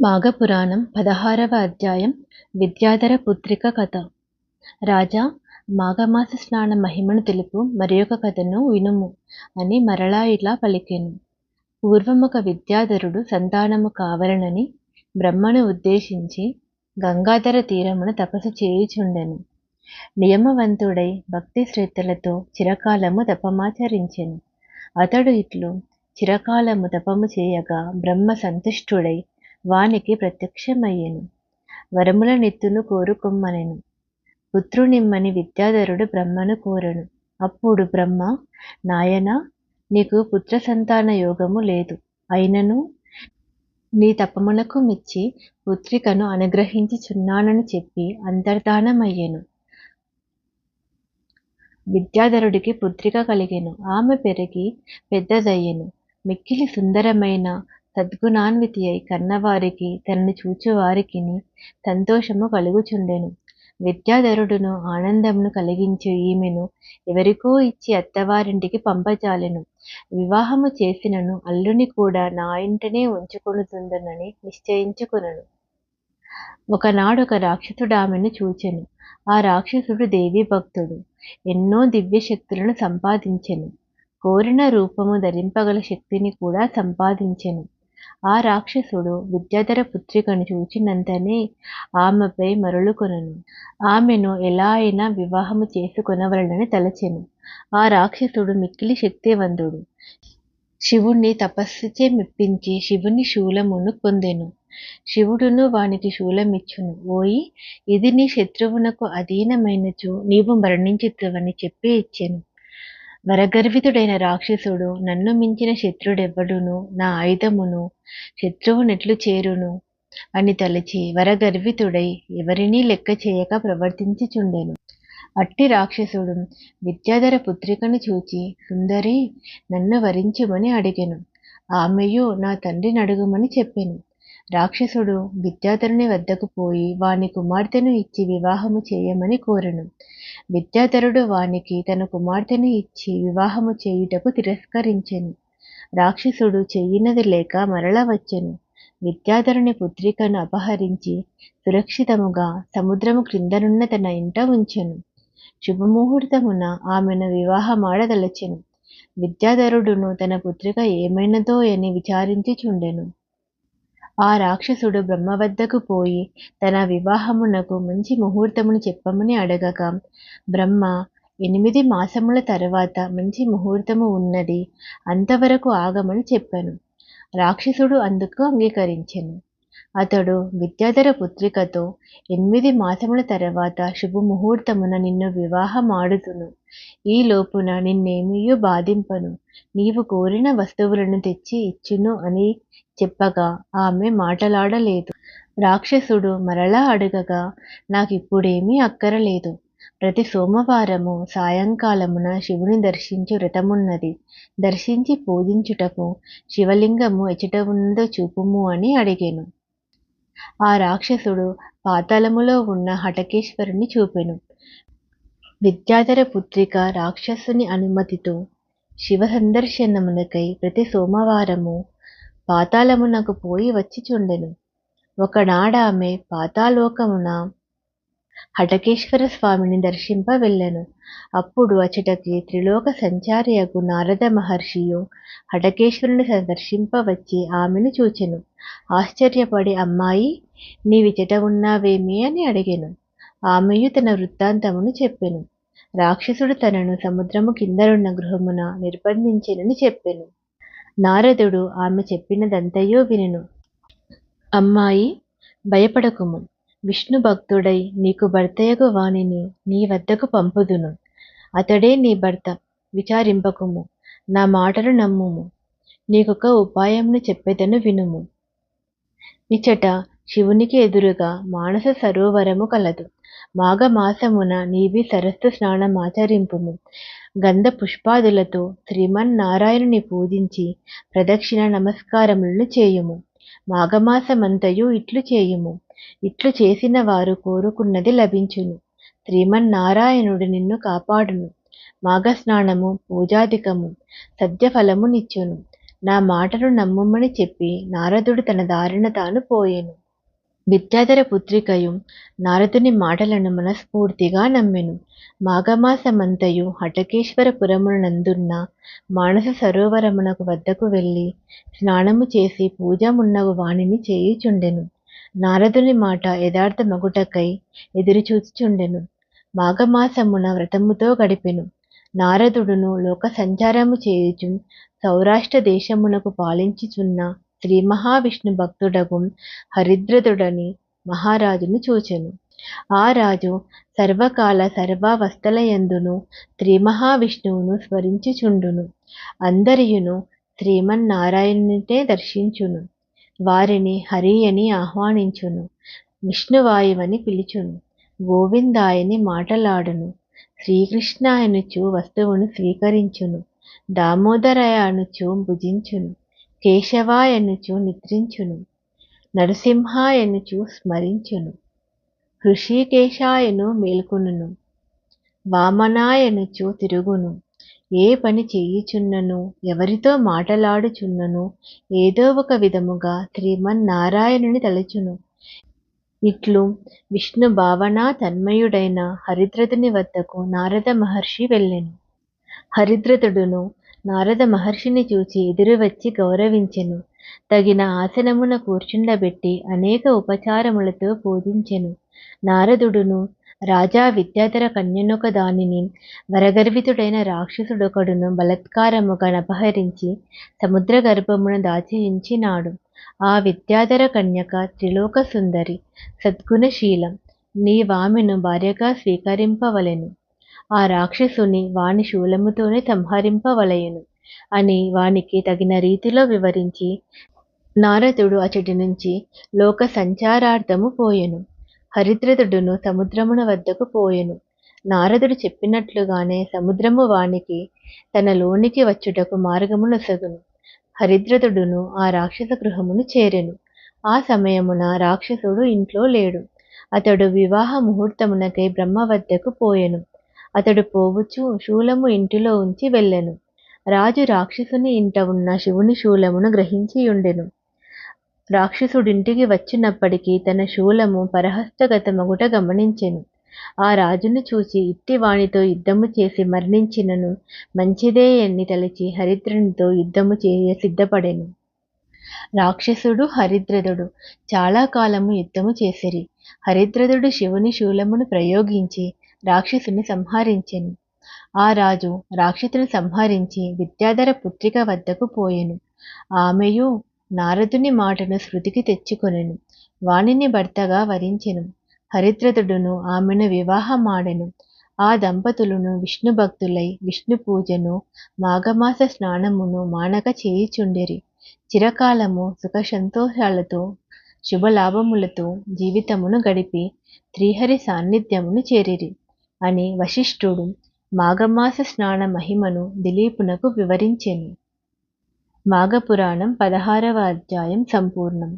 మాఘపురాణం పదహారవ అధ్యాయం విద్యాధర పుత్రిక కథ. రాజా మాఘమాస స్నాన మహిమను తెలుపు మరియొక కథను వినుము అని మరలా ఇలా పలికెను. పూర్వమొక విద్యాధరుడు సంతానము కావలనని బ్రహ్మను ఉద్దేశించి గంగాధర తీరమున తపస్సు చేయుచుండెను. నియమవంతుడై భక్తి శ్రద్ధలతో చిరకాలము తపమాచరించెను. అతడు ఇట్లు చిరకాలము తపము చేయగా బ్రహ్మ సంతుష్టుడై వానికి ప్రత్యక్షమయ్యెను. వరముల నెత్తును కోరుకొమ్మనెను. పుత్రునిమ్మని విద్యాధరుడు బ్రహ్మను కోరెను. అప్పుడు బ్రహ్మ నాయనా నీకు పుత్ర సంతాన యోగము లేదు. అయినను నీ తపమునకు మెచ్చి పుత్రికను అనుగ్రహించుచున్నానని చెప్పి అంతర్ధానమయ్యెను. విద్యాధరుడికి పుత్రిక కలిగెను. ఆమె పెరిగి పెద్దదయ్యెను. మిక్కిలి సుందరమైన సద్గుణాన్వితి అయి కన్నవారికి తనని చూచువారికిని సంతోషము కలుగుచుండెను. విద్యాధరుడును ఆనందమును కలిగించు ఈమెను ఎవరికో ఇచ్చి అత్తవారింటికి పంపజాలెను. వివాహము చేసినను అల్లుని కూడా నా ఇంటనే ఉంచుకొనుతుందనని నిశ్చయించుకునను. ఒకనాడు ఒక రాక్షసుడు ఆమెను చూచెను. ఆ రాక్షసుడు దేవీ భక్తుడు. ఎన్నో దివ్య శక్తులను సంపాదించెను. కోరిన రూపము ధరింపగల శక్తిని కూడా సంపాదించెను. ఆ రాక్షసుడు విద్యాధర పుత్రికను చూచినంతనే ఆమెపై మరలుకొనను ఆమెను ఎలా అయినా వివాహము చేసుకొనవలనని తలచెను. ఆ రాక్షసుడు మిక్కిలి శక్తివంతుడు. శివుణ్ణి తపస్సుచే మెప్పించి శివుని శూలమును పొందెను. శివుడును వానికి శూలమిచ్చును. ఓయి ఇది నీ శత్రువునకు అధీనమైనచో నీవు మరణించుతువని చెప్పి ఇచ్చెను. వరగర్వితుడైన రాక్షసుడు నన్ను మించిన శత్రుడెవ్వడును? నా ఆయుధమును శత్రువునెట్లు చేరును అని తలచి వరగర్వితుడై ఎవరినీ లెక్క చేయక ప్రవర్తించుచుండెను. అట్టి రాక్షసుడు విద్యాధర పుత్రికను చూచి సుందరి నన్ను వరించుమని అడిగెను. ఆమెయు నా తండ్రిని అడుగుమని చెప్పెను. రాక్షసుడు విద్యాధరుని వద్దకు పోయి వాని కుమార్తెను ఇచ్చి వివాహము చేయమని కోరెను. విద్యాధరుడు వానికి తన కుమార్తెను ఇచ్చి వివాహము చేయుటకు తిరస్కరించెను. రాక్షసుడు చెయ్యినది లేక మరల వచ్చెను. విద్యాధరుని పుత్రికను అపహరించి సురక్షితముగా సముద్రము క్రిందనున్న తన ఇంట ఉంచెను. శుభముహూర్తమున ఆమెను వివాహమాడదలచెను. విద్యాధరుడును తన పుత్రిక ఏమైనదో అని విచారించి చుండెను ఆ రాక్షసుడు బ్రహ్మ వద్దకు పోయి తన వివాహమునకు మంచి ముహూర్తమును చెప్పమని అడగగా బ్రహ్మ ఎనిమిది మాసముల తర్వాత మంచి ముహూర్తము ఉన్నది అంతవరకు ఆగమని చెప్పాను. రాక్షసుడు అందుకు అంగీకరించెను. అతడు విద్యాధర పుత్రికతో ఎనిమిది మాసముల తర్వాత శుభముహూర్తమున నిన్ను వివాహమాడుతును ఈ లోపున నిన్నేమియూ బాధింపను. నీవు కోరిన వస్తువులను తెచ్చి ఇచ్చును అని చెప్పగా ఆమె మాటలాడలేదు. రాక్షసుడు మరలా అడగగా నాకిప్పుడేమీ అక్కరలేదు. ప్రతి సోమవారము సాయంకాలమున శివుని దర్శించు వ్రతమున్నది. దర్శించి పూజించుటకు శివలింగము ఎచట ఉన్నదో చూపుము అని అడిగాను. ఆ రాక్షసుడు పాతాళములో ఉన్న హటకేశ్వరుని చూపెను. విద్యాధర పుత్రిక రాక్షసుని అనుమతితో శివ సందర్శనమునకై ప్రతి సోమవారము పాతాళమునకు పోయి వచ్చి చుండెను. ఒకనాడామె పాతాలోకమున హటకేశ్వర స్వామిని దర్శింప వెళ్ళెను అప్పుడు అచటకి త్రిలోక సంచారియగు నారద మహర్షియు హటకేశ్వరుని దర్శింప వచ్చి ఆమెను చూచెను. ఆశ్చర్యపడి అమ్మాయి నీవిచట ఉన్నావేమి? అని అడిగెను. ఆమెయు తన వృత్తాంతమును చెప్పెను. రాక్షసుడు తనను సముద్రము కిందనున్న గృహమున నిర్బంధించెనని చెప్పెను. నారదుడు ఆమె చెప్పినదంతయో వినెను. అమ్మాయి భయపడకుము. విష్ణు భక్తుడై నీకు భర్తయగు వానిని నీ వద్దకు పంపుదును. అతడే నీ భర్త. విచారింపకుము. నా మాటలు నమ్ముము. నీకొక ఉపాయంను చెప్పెదను వినుము. ఇచట శివునికి ఎదురుగా మానస సరోవరము కలదు. మాఘమాసమున నీవి సరస్సు స్నానమాచరింపుము గంధ పుష్పాదులతో శ్రీమన్నారాయణుని పూజించి ప్రదక్షిణ నమస్కారములను చేయుము. మాఘమాసమంతయు ఇట్లు చేయుము. ఇట్లు చేసిన వారు కోరుకున్నది లభించును. శ్రీమన్నారాయణుడు నిన్ను కాపాడును. మాఘస్నానము పూజాధికము సద్యఫలమునిచ్చును నా మాటను నమ్ముమని చెప్పి నారదుడు తన దారిన తాను పోయెను. విద్యాధర పుత్రికయు నారదుని మాటలను మనస్ఫూర్తిగా నమ్మెను. మాఘమాసమంతయు హటకేశ్వరపురమునందున్న మానస సరోవరమునకు వద్దకు వెళ్ళి స్నానము చేసి పూజమున్నగు వాణిని చేయుచుండెను. నారదుని మాట యథార్థమగుటకై ఎదురుచూచుచుండెను. మాఘమాసమున వ్రతముతో గడిపెను. నారదుడును లోక సంచారము చేయుచు సౌరాష్ట్ర దేశమునకు పాలించుచున్న శ్రీ మహావిష్ణు భక్తుడగు హరిద్రదుడని మహారాజును చూచెను. ఆ రాజు సర్వకాల సర్వావస్థలయందును శ్రీ మహావిష్ణువును స్మరించుచుండును. అందరియును శ్రీమన్నారాయణునితే దర్శించును. వారిని హరి అని ఆహ్వానించును. విష్ణువాయువని పిలుచును. గోవిందాయని మాటలాడును. శ్రీకృష్ణాయనుచు వస్తువును స్వీకరించును. దామోదరయానుచు భుజించును. కేశవాయనుచు నిద్రించును. నరసింహాయనుచు స్మరించును. హృషికేశాయను మేల్కొనును. వామనాయనుచు తిరుగును. ఏ పని చేయుచున్నను ఎవరితో మాటలాడుచున్నను ఏదో ఒక విధముగా శ్రీమన్నారాయణుని తలచును. ఇట్లు విష్ణు భావనా తన్మయుడైన హరిద్రతుని వద్దకు నారద మహర్షి వెళ్ళెను. హరిద్రతుడును నారద మహర్షిని చూచి ఎదురు వచ్చి గౌరవించెను. తగిన ఆసనమున కూర్చుండబెట్టి అనేక ఉపచారములతో పూజించెను నారదుడును రాజా విద్యాధర కన్యనొక దానిని వరగర్వితుడైన రాక్షసుడొకడును బలత్కారముగా అపహరించి సముద్ర గర్భమున దాచియించినాడు. ఆ విద్యాధర కన్యక త్రిలోక సుందరి సద్గుణశీలం నీ వామెను భార్యగా స్వీకరింపవలెను. ఆ రాక్షసుని వాని శూలముతోనే సంహరింపవలయను అని వానికి తగిన రీతిలో వివరించి నారదుడు అచటి నుంచి లోక సంచారార్థము పోయెను. హరిద్రదుడును సముద్రమున వద్దకు పోయెను. నారదుడు చెప్పినట్లుగానే సముద్రము వానికి తన లోనికి వచ్చుటకు మార్గమునొసగును హరిద్రదుడును ఆ రాక్షస గృహమును చేరెను. ఆ సమయమున రాక్షసుడు ఇంట్లో లేడు. అతడు వివాహ ముహూర్తమునకై బ్రహ్మ వద్దకు పోయెను. అతడు పోవుచు శూలము ఇంటిలో ఉంచి వెళ్ళెను. రాజు రాక్షసుని ఇంట ఉన్న శివుని శూలమును గ్రహించియుండెను. రాక్షసుడింటికి వచ్చినప్పటికీ తన శూలము పరహస్తగతమగుట గమనించెను. ఆ రాజును చూసి ఇట్టివాణితో యుద్ధము చేసి మరణించినను మంచిదే అని తలచి హరిద్రునితో యుద్ధము చేయ సిద్ధపడెను. రాక్షసుడు హరిద్రదుడు చాలా కాలము యుద్ధము చేసిరి. హరిద్రదుడు శివుని శూలమును ప్రయోగించి రాక్షసుని సంహరించెను. ఆ రాజు రాక్షసుని సంహరించి విద్యాధర పుత్రిక వద్దకు పోయెను. ఆమెయు నారదుని మాటను శృతికి తెచ్చుకొనెను. వాణిని భర్తగా వరించెను. హరిద్రదుడును ఆమెను వివాహమాడెను. ఆ దంపతులను విష్ణు భక్తులై విష్ణు పూజను మాఘమాస స్నానమును మానక చేయుచుండిరి. చిరకాలము సుఖ సంతోషాలతో శుభలాభములతో జీవితమును గడిపి శ్రీహరి సాన్నిధ్యమును చేరిరి. అని వశిష్ఠుడు మాఘమాస స్నాన మహిమను దిలీపునకు వివరించెను. మాఘపురాణం పదహారవ అధ్యాయం సంపూర్ణం.